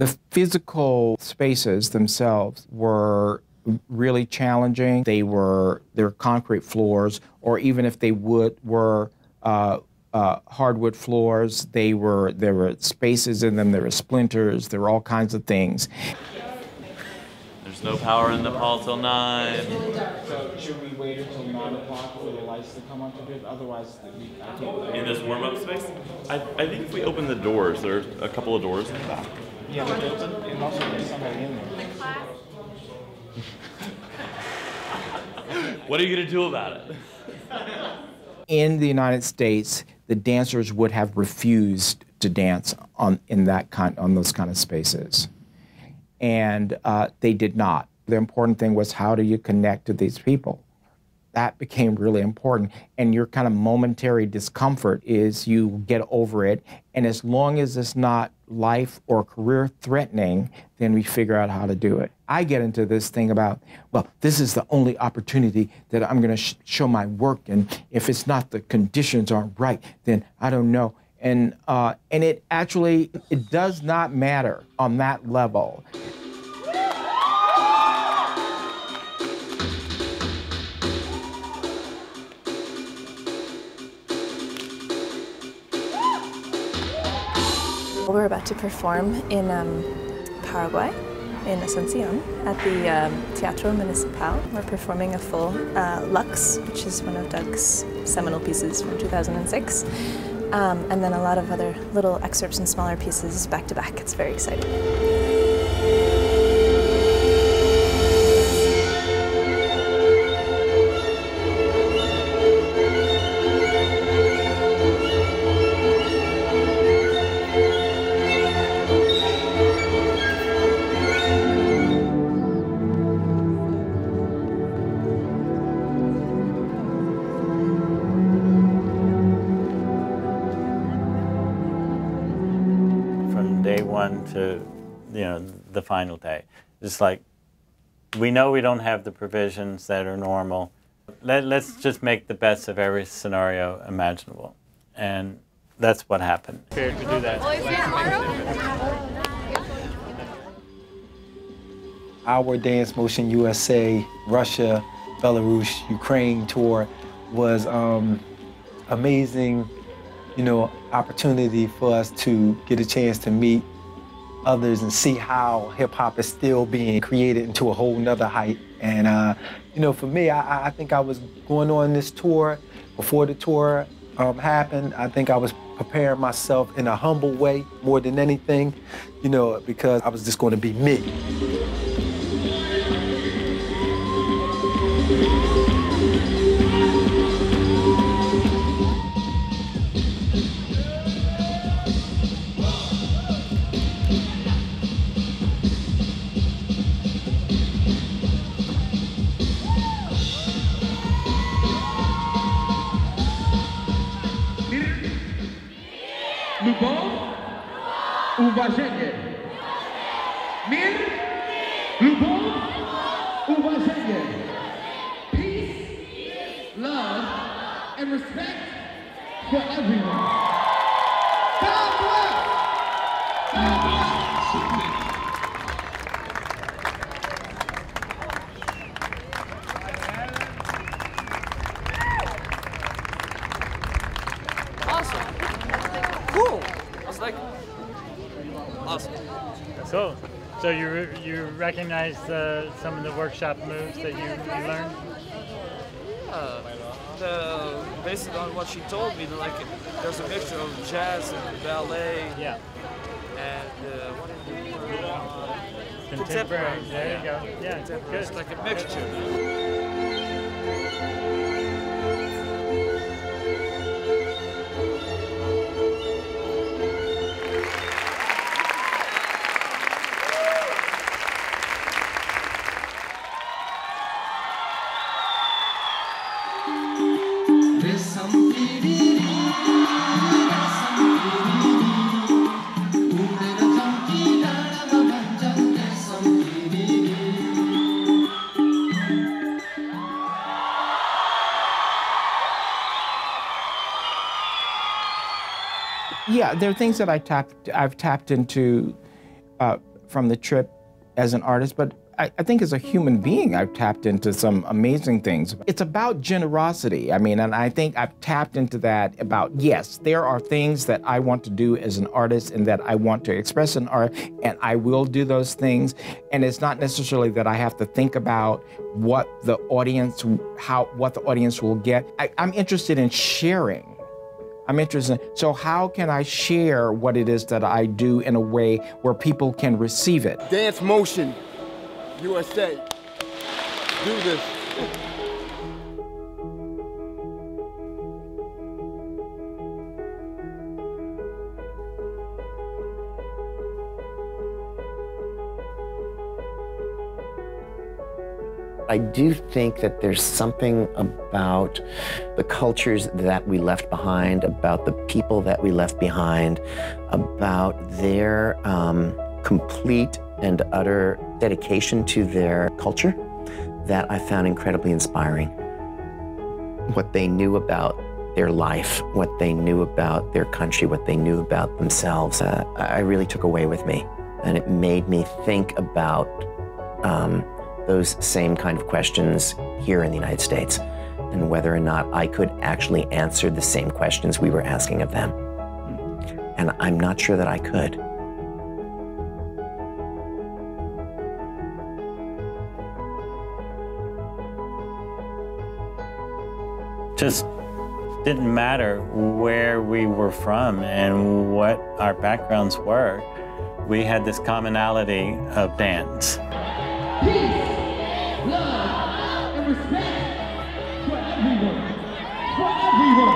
The physical spaces themselves were really challenging. They were they were concrete floors, or even if they would were uh, uh, hardwood floors, they were there were spaces in them. There were splinters. There were all kinds of things. There's no power in Nepal till nine. So should we wait until nine o'clock for the lights to come on to do? Otherwise, I can't. In this warm-up space, I, I think if we open the doors, there's a couple of doors in the back. Yeah, but there's, and also there's somebody in there. What are you gonna do about it? in the United States, the dancers would have refused to dance on in that kind on those kind of spaces, and uh, they did not. The important thing was how do you connect to these people. That became really important, and your kind of momentary discomfort is you get over it, and as long as it's not life or career threatening, then we figure out how to do it. I get into this thing about, well, this is the only opportunity that I'm going to sh- show my work, and if it's not the conditions aren't right, then I don't know. And uh, and it actually it does not matter on that level. We're about to perform in um, Paraguay, in Asuncion, at the um, Teatro Municipal. We're performing a full uh, Lux, which is one of Doug's seminal pieces from 2006, um, and then a lot of other little excerpts and smaller pieces back to back. It's very exciting. One to you know the final day. It's like we know we don't have the provisions that are normal. Let, let's just make the best of every scenario imaginable, and that's what happened. Prepared to do that. Our Dance Motion USA, Russia, Belarus, Ukraine tour was um, amazing, you know, opportunity for us to get a chance to meet others and see how hip hop is still being created into a whole nother height. And uh, you know, for me, I, I think I was going on this tour before the tour um, happened. I think I was preparing myself in a humble way more than anything, you know, because I was just going to be me. уважение. Мир, любовь, уважение. Peace, love, and respect for everyone. So you you recognize uh, some of the workshop moves that you, you learned? Uh, the, based on what she told me, like there's a mixture of jazz and ballet. Yeah. And uh, what is it? Uh, Contemporary. There you go. Yeah, Contemporary. It's like a mixture. Yeah, there are things that I tapped. I've tapped into uh, from the trip as an artist, but I, I, think as a human being, I've tapped into some amazing things. It's about generosity. I mean, and I think I've tapped into that about, yes, there are things that I want to do as an artist and that I want to express in art, and I will do those things. And it's not necessarily that I have to think about what the audience, how, what the audience will get. I, I'm interested in sharing. I'm interested. So, how can I share what it is that I do in a way where people can receive it? Dance motion USA. Do this. I do think that there's something about the cultures that we left behind, about the people that we left behind, about their um, complete and utter dedication to their culture that I found incredibly inspiring. What they knew about their life, what they knew about their country, what they knew about themselves, uh, I really took away with me. And it made me think about um, those same kind of questions here in the United States and whether or not I could actually answer the same questions we were asking of them. And I'm not sure that I could. just didn't matter where we were from and what our backgrounds were. We had this commonality of dance. Peace, for everyone.